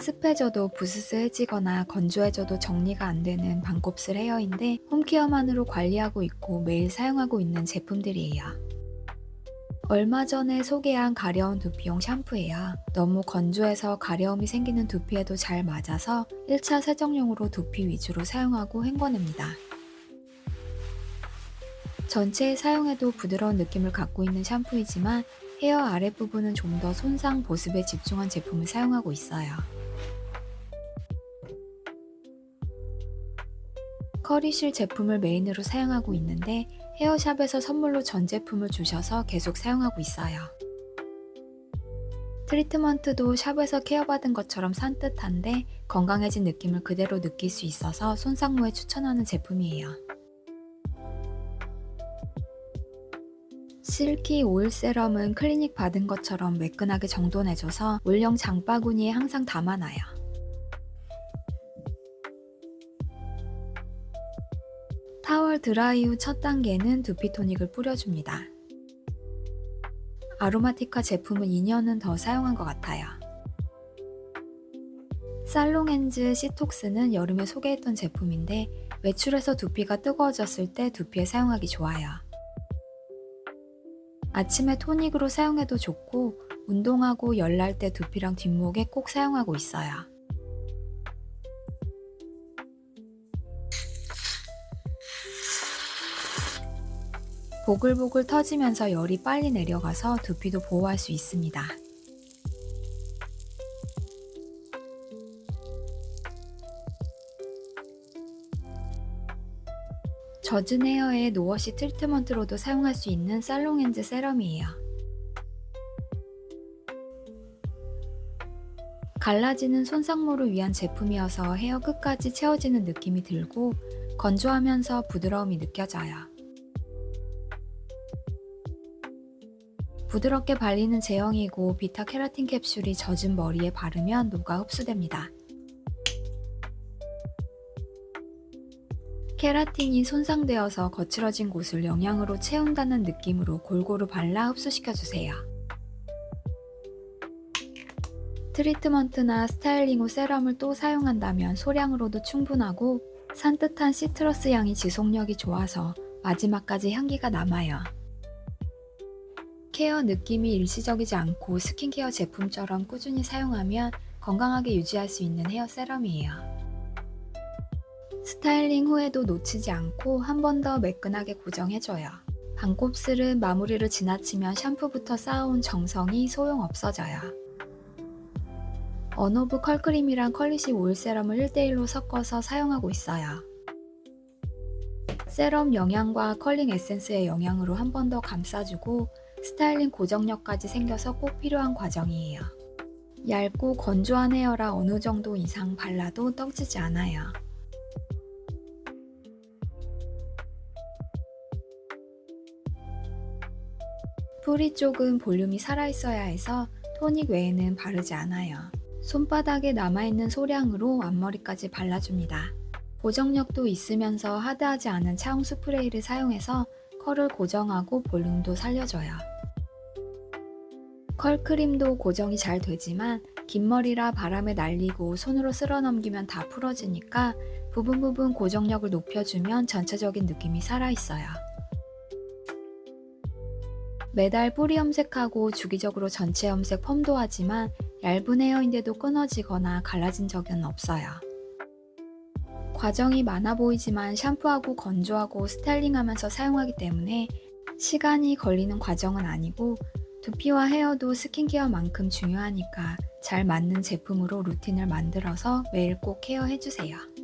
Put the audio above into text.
습해져도 부스스해지거나 건조해져도 정리가 안 되는 반곱슬 헤어인데 홈케어만으로 관리하고 있고 매일 사용하고 있는 제품들이에요. 얼마 전에 소개한 가려운 두피용 샴푸예요. 너무 건조해서 가려움이 생기는 두피에도 잘 맞아서 1차 세정용으로 두피 위주로 사용하고 헹궈냅니다. 전체에 사용해도 부드러운 느낌을 갖고 있는 샴푸이지만 헤어 아랫부분은 좀 더 손상 보습에 집중한 제품을 사용하고 있어요. 커리실 제품을 메인으로 사용하고 있는데 헤어샵에서 선물로 전 제품을 주셔서 계속 사용하고 있어요. 트리트먼트도 샵에서 케어받은 것처럼 산뜻한데 건강해진 느낌을 그대로 느낄 수 있어서 손상모에 추천하는 제품이에요. 실키 오일 세럼은 클리닉 받은 것처럼 매끈하게 정돈해줘서 물형 장바구니에 항상 담아놔요. 타월 드라이 후 첫 단계는 두피 토닉을 뿌려줍니다. 아로마티카 제품은 2년은 더 사용한 것 같아요. 살롱엔즈 시톡스는 여름에 소개했던 제품인데 외출해서 두피가 뜨거워졌을 때 두피에 사용하기 좋아요. 아침에 토닉으로 사용해도 좋고 운동하고 열날 때 두피랑 뒷목에 꼭 사용하고 있어요. 보글보글 터지면서 열이 빨리 내려가서 두피도 보호할 수 있습니다. 젖은 헤어에 노워시 트리트먼트로도 사용할 수 있는 살롱엔즈 세럼이에요. 갈라지는 손상모를 위한 제품이어서 헤어 끝까지 채워지는 느낌이 들고 건조하면서 부드러움이 느껴져요. 부드럽게 발리는 제형이고 비타 케라틴 캡슐이 젖은 머리에 바르면 녹아 흡수됩니다. 케라틴이 손상되어서 거칠어진 곳을 영양으로 채운다는 느낌으로 골고루 발라 흡수시켜주세요. 트리트먼트나 스타일링 후 세럼을 또 사용한다면 소량으로도 충분하고 산뜻한 시트러스 향이 지속력이 좋아서 마지막까지 향기가 남아요. 케어 느낌이 일시적이지 않고 스킨케어 제품처럼 꾸준히 사용하면 건강하게 유지할 수 있는 헤어 세럼이에요. 스타일링 후에도 놓치지 않고 한 번 더 매끈하게 고정해줘요. 반곱슬은 마무리를 지나치면 샴푸부터 쌓아온 정성이 소용 없어져요. 언오브 컬크림이랑 컬리시 오일 세럼을 1대1로 섞어서 사용하고 있어요. 세럼 영양과 컬링 에센스의 영양으로 한 번 더 감싸주고 스타일링 고정력까지 생겨서 꼭 필요한 과정이에요. 얇고 건조한 헤어라 어느 정도 이상 발라도 떡지지 않아요. 뿌리 쪽은 볼륨이 살아있어야 해서 토닉 외에는 바르지 않아요. 손바닥에 남아있는 소량으로 앞머리까지 발라줍니다. 고정력도 있으면서 하드하지 않은 차홍 스프레이를 사용해서 컬을 고정하고 볼륨도 살려줘요. 컬 크림도 고정이 잘 되지만 긴 머리라 바람에 날리고 손으로 쓸어 넘기면 다 풀어지니까 부분 부분 고정력을 높여주면 전체적인 느낌이 살아있어요. 매달 뿌리 염색하고 주기적으로 전체 염색 펌도 하지만 얇은 헤어인데도 끊어지거나 갈라진 적은 없어요. 과정이 많아 보이지만 샴푸하고 건조하고 스타일링하면서 사용하기 때문에 시간이 걸리는 과정은 아니고 두피와 헤어도 스킨케어만큼 중요하니까 잘 맞는 제품으로 루틴을 만들어서 매일 꼭 케어해주세요.